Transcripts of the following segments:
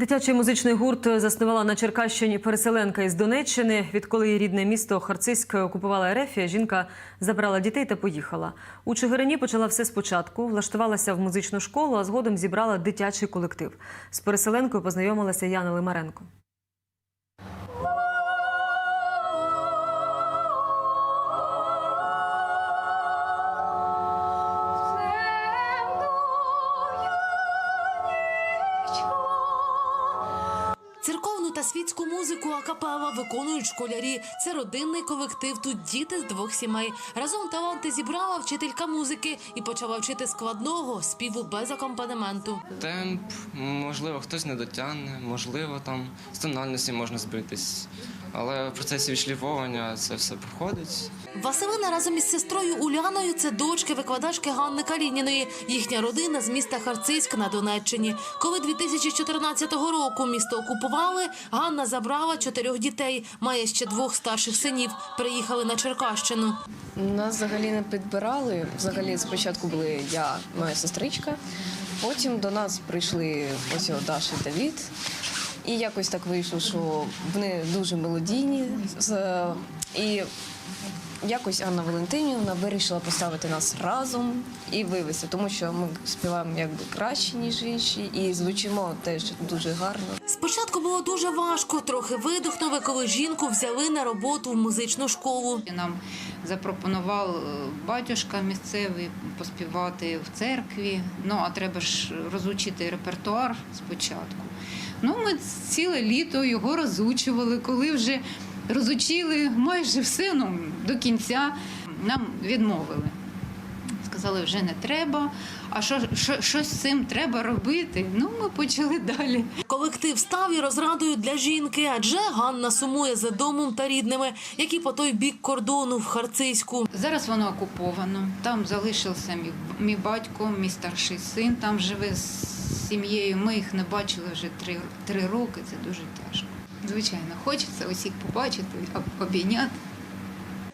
Дитячий музичний гурт заснувала на Черкащині переселенка із Донеччини. Відколи її рідне місто Харциськ окупувала Ерефія, жінка забрала дітей та поїхала. У Чигирині почала все спочатку, влаштувалася в музичну школу, а згодом зібрала дитячий колектив. З переселенкою познайомилася Яна Лимаренко. Та світську музику акапела виконують школярі. Це родинний колектив. Тут діти з двох сімей. Разом таланти зібрала вчителька музики і почала вчити складного співу без акомпанементу. Темп, можливо, хтось не дотягне, можливо, там з тональності можна збитись. Але в процесі відшліфовування це все проходить. Василина разом із сестрою Уляною це дочки викладачки Ганни Калініної. Їхня родина з міста Харциськ на Донеччині. Коли 2014 року місто окупували, Ганна забрала чотирьох дітей. Має ще двох старших синів. Приїхали на Черкащину. Нас взагалі не підбирали. Взагалі спочатку були я, моя сестричка. Потім до нас прийшли ось Даша і Давід. І якось так вийшло, що вони дуже мелодійні. І якось Анна Валентинівна вирішила поставити нас разом і вивести, тому що ми співаємо якби краще, ніж інші, і звучимо теж дуже гарно. Спочатку було дуже важко, трохи видихнули, коли жінку взяли на роботу в музичну школу. Нам запропонував е, батюшка місцевий поспівати в церкві. Ну а треба ж розучити репертуар спочатку. Ну, ми ціле літо його розучували, коли вже розучили майже все ну, до кінця. Нам відмовили. Сказали, вже не треба. А що, що, що з цим треба робити? Ну, ми почали далі. Колектив став і розрадою для жінки, адже Ганна сумує за домом та рідними, які по той бік кордону в Харциську. Зараз воно окуповано. Там залишився мій, мій батько, мій старший син там живе з сім'єю. Ми їх не бачили вже три, три роки. Це дуже тяжко. Звичайно, хочеться усіх побачити, об- обійняти.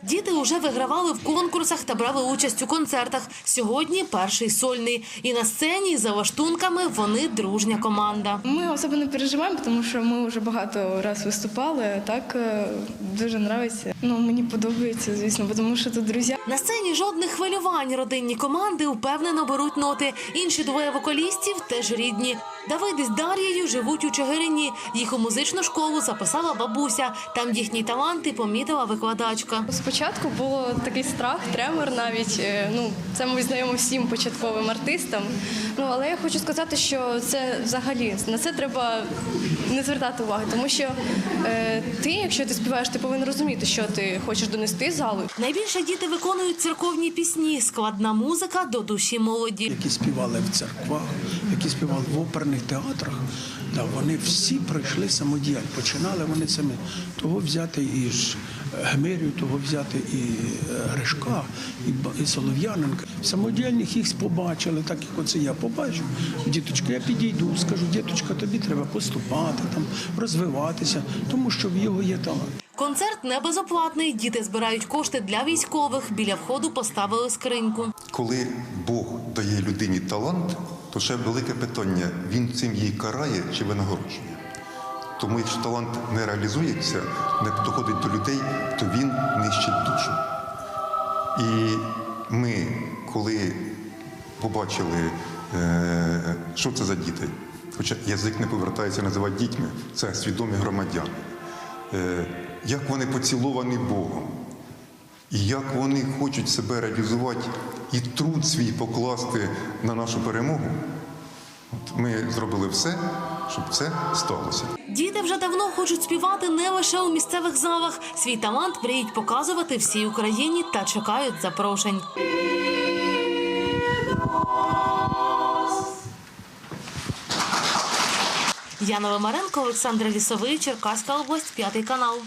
Діти вже вигравали в конкурсах та брали участь у концертах. Сьогодні перший сольний. І на сцені за лаштунками вони дружня команда. Ми особо не переживаємо, тому що ми вже багато раз виступали. Так е, дуже подобається. Ну мені подобається, звісно, тому що тут друзі. На сцені жодних хвилювань. Родинні команди впевнено беруть ноти. Інші двоє вокалістів теж рідні. Давид із Дар'єю живуть у Чигирині. Їх у музичну школу записала бабуся. Там їхні таланти помітила викладачка. Спочатку було такий страх, тремор навіть. е, Ну це мабуть, знайомо всім початковим артистам. Ну але я хочу сказати, що це взагалі на це треба не звертати уваги, тому що е, ти, якщо ти співаєш, ти повинен розуміти, що ти хочеш донести залу. Найбільше діти виконують церковні пісні. Складна музика до душі молоді. які співали в церквах, які співали в оперних театрах. Да, вони всі пройшли самодіяль. Починали вони самі. Того взяти і ж Гмирю, того взяти і е, Гришка, і, і Солов'яненка. Самодіяльних їх побачили, так як оце я побачу. Діточка, я підійду, скажу, діточка, тобі треба поступати, там, розвиватися, тому що в його є талант. Концерт не безоплатний. Діти збирають кошти для військових. Біля входу поставили скриньку. Коли Бог дає людині талант, то ще велике питання: він цим її карає чи винагороджує. Тому якщо талант не реалізується, не доходить до людей, то він нищить душу. І ми, коли побачили, е, що це за діти, хоча язик не повертається називати дітьми, це свідомі громадяни, Е, як вони поціловані Богом, і як вони хочуть себе реалізувати і труд свій покласти на нашу перемогу. От ми зробили все, щоб це сталося. Діти вже давно хочуть співати не лише у місцевих залах. Свій талант мріють показувати всій Україні та чекають запрошень. Яна Ломаренко, Олександр Лісовий, Черкаська область, п'ятий канал.